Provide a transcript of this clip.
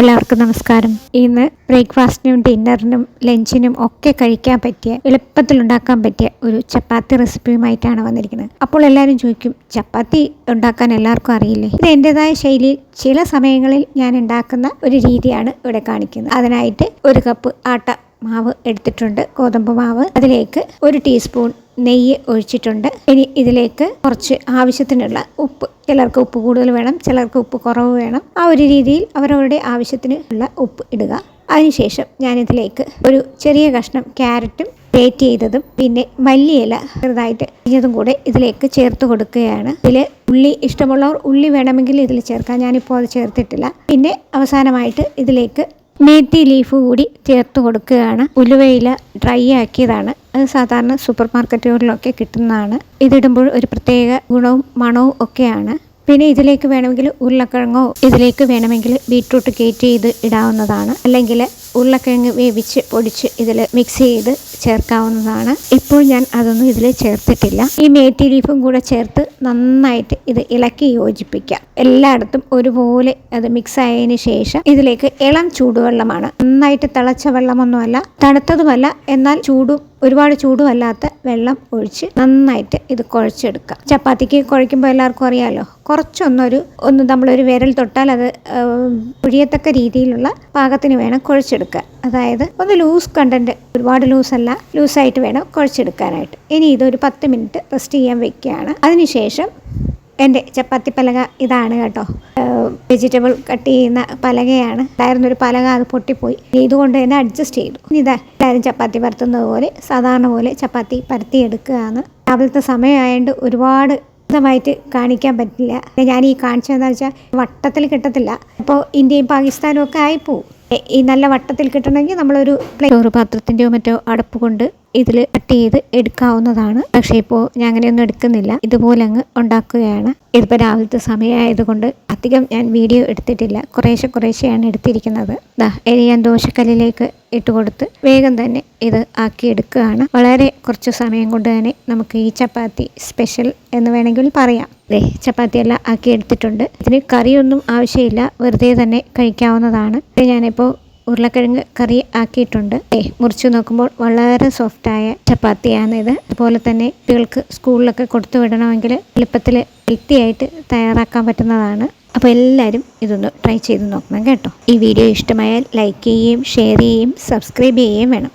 എല്ലാവർക്കും നമസ്കാരം. ഇന്ന് ബ്രേക്ക്ഫാസ്റ്റിനും ഡിന്നറിനും ലഞ്ചിനും ഒക്കെ കഴിക്കാൻ പറ്റിയ എളുപ്പത്തിൽ ഉണ്ടാക്കാൻ പറ്റിയ ഒരു ചപ്പാത്തി റെസിപ്പിയുമായിട്ടാണ് വന്നിരിക്കുന്നത്. അപ്പോൾ എല്ലാവരും ചോദിക്കും ചപ്പാത്തി ഉണ്ടാക്കാൻ എല്ലാവർക്കും അറിയില്ലേ? ഇത് എന്റെതായ ശൈലിയിൽ ചില സമയങ്ങളിൽ ഞാൻ ഉണ്ടാക്കുന്ന ഒരു രീതിയാണ് ഇവിടെ കാണിക്കുന്നത്. അതിനായിട്ട് ഒരു കപ്പ് ആട്ട മാവ് എടുത്തിട്ടുണ്ട്. ഗോതമ്പ് മാവ്. അതിലേക്ക് ഒരു ടീസ്പൂൺ നെയ്യ് ഒഴിച്ചിട്ടുണ്ട്. ഇനി ഇതിലേക്ക് കുറച്ച് ആവശ്യത്തിനുള്ള ഉപ്പ്. ചിലർക്ക് ഉപ്പ് കൂടുതൽ വേണം ചിലർക്ക് ഉപ്പ് കുറവ് വേണം. ആ ഒരു രീതിയിൽ അവരവരുടെ ആവശ്യത്തിന് ഉള്ള ഉപ്പ് ഇടുക. അതിനുശേഷം ഞാനിതിലേക്ക് ഒരു ചെറിയ കഷ്ണം ക്യാരറ്റും ഗ്രേറ്റ് ചെയ്തതും പിന്നെ മല്ലിയില ചെറുതായിട്ട് ഇഞ്ഞതും കൂടെ ഇതിലേക്ക് ചേർത്ത് കൊടുക്കുകയാണ്. ഇതിൽ ഉള്ളി ഇഷ്ടമുള്ളവർ ഉള്ളി വേണമെങ്കിൽ ഇതിൽ ചേർക്കാം. ഞാനിപ്പോൾ അത് ചേർത്തിട്ടില്ല. പിന്നെ അവസാനമായിട്ട് ഇതിലേക്ക് മേത്തി ലീഫ് കൂടി ചേർത്ത് കൊടുക്കുകയാണ്. ഉലുവയില ഡ്രൈ ആക്കിയതാണ്. അത് സാധാരണ സൂപ്പർ മാർക്കറ്റുകളിലൊക്കെ കിട്ടുന്നതാണ്. ഇതിടുമ്പോൾ ഒരു പ്രത്യേക ഗുണവും മണവും ഒക്കെയാണ്. പിന്നെ ഇതിലേക്ക് വേണമെങ്കിൽ ഉരുളക്കിഴങ്ങോ ഇതിലേക്ക് വേണമെങ്കിൽ ബീട്രൂട്ട് കയറ്റി ചെയ്ത് ഇടാവുന്നതാണ്. അല്ലെങ്കിൽ ഉരുളക്കിഴങ്ങ് വേവിച്ച് പൊടിച്ച് ഇതിൽ മിക്സ് ചെയ്ത് ചേർക്കാവുന്നതാണ്. ഇപ്പോൾ ഞാൻ അതൊന്നും ഇതിൽ ചേർത്തിട്ടില്ല. ഈ മേത്തി ലീഫും കൂടെ ചേർത്ത് നന്നായിട്ട് ഇത് ഇളക്കി യോജിപ്പിക്കാം. എല്ലായിടത്തും ഒരുപോലെ അത് മിക്സ് ആയതിന് ശേഷം ഇതിലേക്ക് ഇളം ചൂടുവെള്ളമാണ്. നന്നായിട്ട് തിളച്ച വെള്ളമൊന്നുമല്ല തണുത്തതുമല്ല എന്നാൽ ചൂടും ഒരുപാട് ചൂടുമല്ലാത്ത വെള്ളം ഒഴിച്ച് നന്നായിട്ട് ഇത് കുഴച്ചെടുക്കുക ചപ്പാത്തിക്ക് കുഴയ്ക്കുമ്പോൾ എല്ലാവർക്കും അറിയാമല്ലോ കുറച്ചൊന്നൊരു ഒന്ന് നമ്മളൊരു വിരൽ തൊട്ടാൽ അത് ഒഴിയത്തക്ക രീതിയിലുള്ള പാകത്തിന് വേണം കുഴച്ചെടുക്കുക അതായത് ഒന്ന് ലൂസ് കണ്ടന്റ് ഒരുപാട് ലൂസല്ല ലൂസായിട്ട് വേണം കുഴച്ചെടുക്കാനായിട്ട്. ഇനി ഇതൊരു പത്ത് മിനിറ്റ് റെസ്റ്റ് ചെയ്യാൻ വെക്കുകയാണ്. അതിനുശേഷം എന്റെ ചപ്പാത്തി പലക ഇതാണ് കേട്ടോ. വെജിറ്റബിൾ കട്ട് ചെയ്യുന്ന പലകയാണ്. ഉണ്ടായിരുന്നൊരു പലക അത് പൊട്ടിപ്പോയി. ഇതുകൊണ്ട് തന്നെ അഡ്ജസ്റ്റ് ചെയ്തു. ഇനി ഇതാ എല്ലാവരും ചപ്പാത്തി പരത്തുന്നത് പോലെ സാധാരണ പോലെ ചപ്പാത്തി പരത്തി എടുക്കുകയാണ്. രാവിലത്തെ സമയമായതുകൊണ്ട് ഒരുപാട് വിശദമായിട്ട് കാണിക്കാൻ പറ്റില്ല. ഞാൻ ഈ കാണിച്ചതെന്ന് വെച്ചാൽ വട്ടത്തിൽ കിട്ടത്തില്ല. അപ്പോൾ ഇന്ത്യയും പാകിസ്ഥാനും ഒക്കെ ആയിപ്പോവും. ഈ നല്ല വട്ടത്തിൽ കിട്ടണമെങ്കിൽ നമ്മളൊരു ചോറ് പാത്രത്തിന്റെയോ മറ്റോ അടപ്പ് കൊണ്ട് ഇതിൽ കട്ട് ചെയ്ത് എടുക്കാവുന്നതാണ്. പക്ഷേ ഇപ്പോൾ ഞാൻ അങ്ങനെയൊന്നും എടുക്കുന്നില്ല. ഇതുപോലെ അങ്ങ് ഉണ്ടാക്കുകയാണ്. ഇതിപ്പോൾ രാവിലത്തെ സമയമായതുകൊണ്ട് അധികം ഞാൻ വീഡിയോ എടുത്തിട്ടില്ല. കുറേശ്ശെ കുറേശ്ശെയാണ് എടുത്തിരിക്കുന്നത്. ദാ ഇനി ഞാൻ ദോശക്കല്ലിലേക്ക് ഇട്ട് കൊടുത്ത് വേഗം തന്നെ ഇത് ആക്കിയെടുക്കുകയാണ്. വളരെ കുറച്ച് സമയം കൊണ്ട് തന്നെ നമുക്ക് ഈ ചപ്പാത്തി സ്പെഷ്യൽ എന്ന് വേണമെങ്കിൽ പറയാം. ദേ ചപ്പാത്തിയെല്ലാം ആക്കിയെടുത്തിട്ടുണ്ട്. ഇതിന് കറിയൊന്നും ആവശ്യമില്ല. വെറുതെ തന്നെ കഴിക്കാവുന്നതാണ്. ഞാനിപ്പോൾ ഉരുളക്കിഴങ്ങ് കറി ആക്കിയിട്ടുണ്ട്. ഏ മുറിച്ച് നോക്കുമ്പോൾ വളരെ സോഫ്റ്റായ ചപ്പാത്തിയാണ് ഇത് അതുപോലെ തന്നെ കുട്ടികൾക്ക് സ്കൂളിലൊക്കെ കൊടുത്തു വിടണമെങ്കിൽ എളുപ്പത്തിൽ ഹെൽത്തി തയ്യാറാക്കാൻ പറ്റുന്നതാണ്. അപ്പോൾ എല്ലാവരും ഇതൊന്ന് ട്രൈ ചെയ്ത് നോക്കണം കേട്ടോ. ഈ വീഡിയോ ഇഷ്ടമായാൽ ലൈക്ക് ചെയ്യുകയും ഷെയർ ചെയ്യുകയും സബ്സ്ക്രൈബ് ചെയ്യുകയും വേണം.